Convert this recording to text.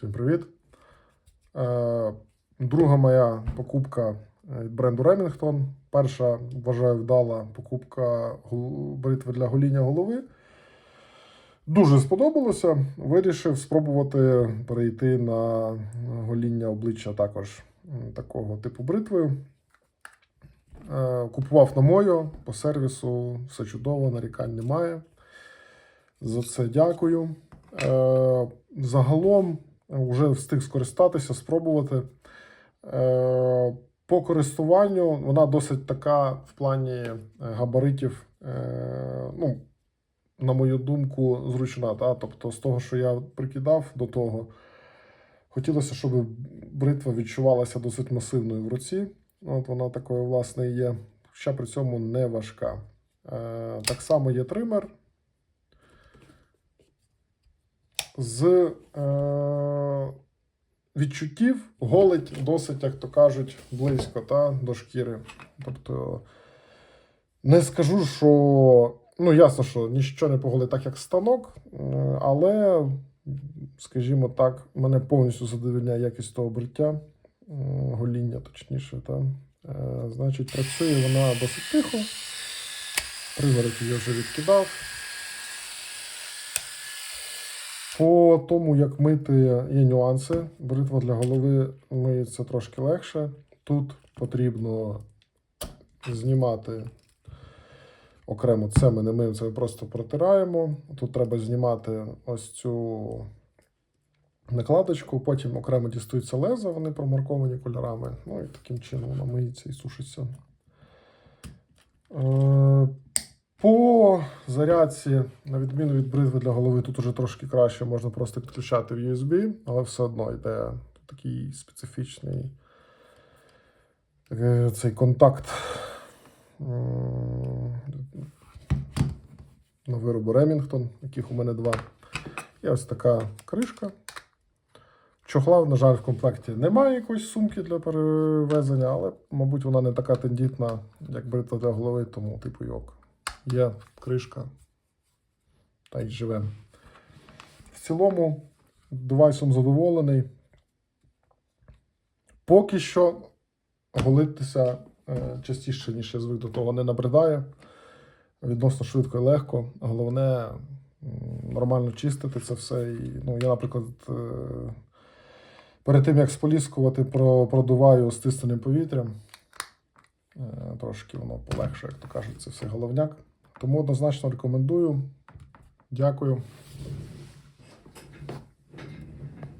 Всім привіт. Е, друга моя покупка від бренду Remington. Перша, вважаю, вдала покупка бритви для гоління голови. Дуже сподобалося. Вирішив спробувати перейти на гоління обличчя також такого типу бритвою. Е, Купував на мою по сервісу, все чудово, нарікань немає. За це дякую. Е, Загалом вже встиг скористатися, спробувати. Е, По користуванню вона досить така в плані е, габаритів, е, ну, на мою думку, зручна. Та? Тобто, з того, що я прикидав до того, хотілося, щоб бритва відчувалася досить масивною в руці. От вона такою, власне, є, хоча при цьому не важка. Так само є тример. З е, відчуттів голить досить, як то кажуть, близько та, до шкіри. Тобто, не скажу, що. Ну, ясно, що нічого не поголить так, як станок, е, але, скажімо так, мене повністю задовільняє якість того бриття, е, гоління, точніше. Та. Е, Значить, працює вона досить тихо. Приворот я вже відкидав. По тому, як мити, є нюанси. Бритва для голови миється трошки легше. Тут потрібно знімати окремо це ми не миємо, це ми просто протираємо. Тут треба знімати ось цю накладочку, потім окремо дістаються леза, вони промарковані кольорами. Ну і таким чином вона миється і сушиться. Е, По зарядці, на відміну від бритви для голови, тут уже трошки краще, можна просто підключати в USB, але все одно йде такий специфічний е, цей контакт на виробу Remington, яких у мене два. І ось така кришка. Чохла, на жаль, в комплекті немає якоїсь сумки для перевезення, але, мабуть, вона не така тендітна, як бритва для голови, тому типу йок. Є кришка. Та й живе. В цілому, девайсом задоволений. Поки що голитися е, частіше, ніж я звик до того, не набридає. Відносно швидко і легко. Головне нормально чистити це все. І, ну, я, наприклад, е, перед тим як споліскувати, продуваю стисненим повітрям. Е, Трошки воно полегше, як то кажуть, це все головняк. Тому однозначно рекомендую. Дякую.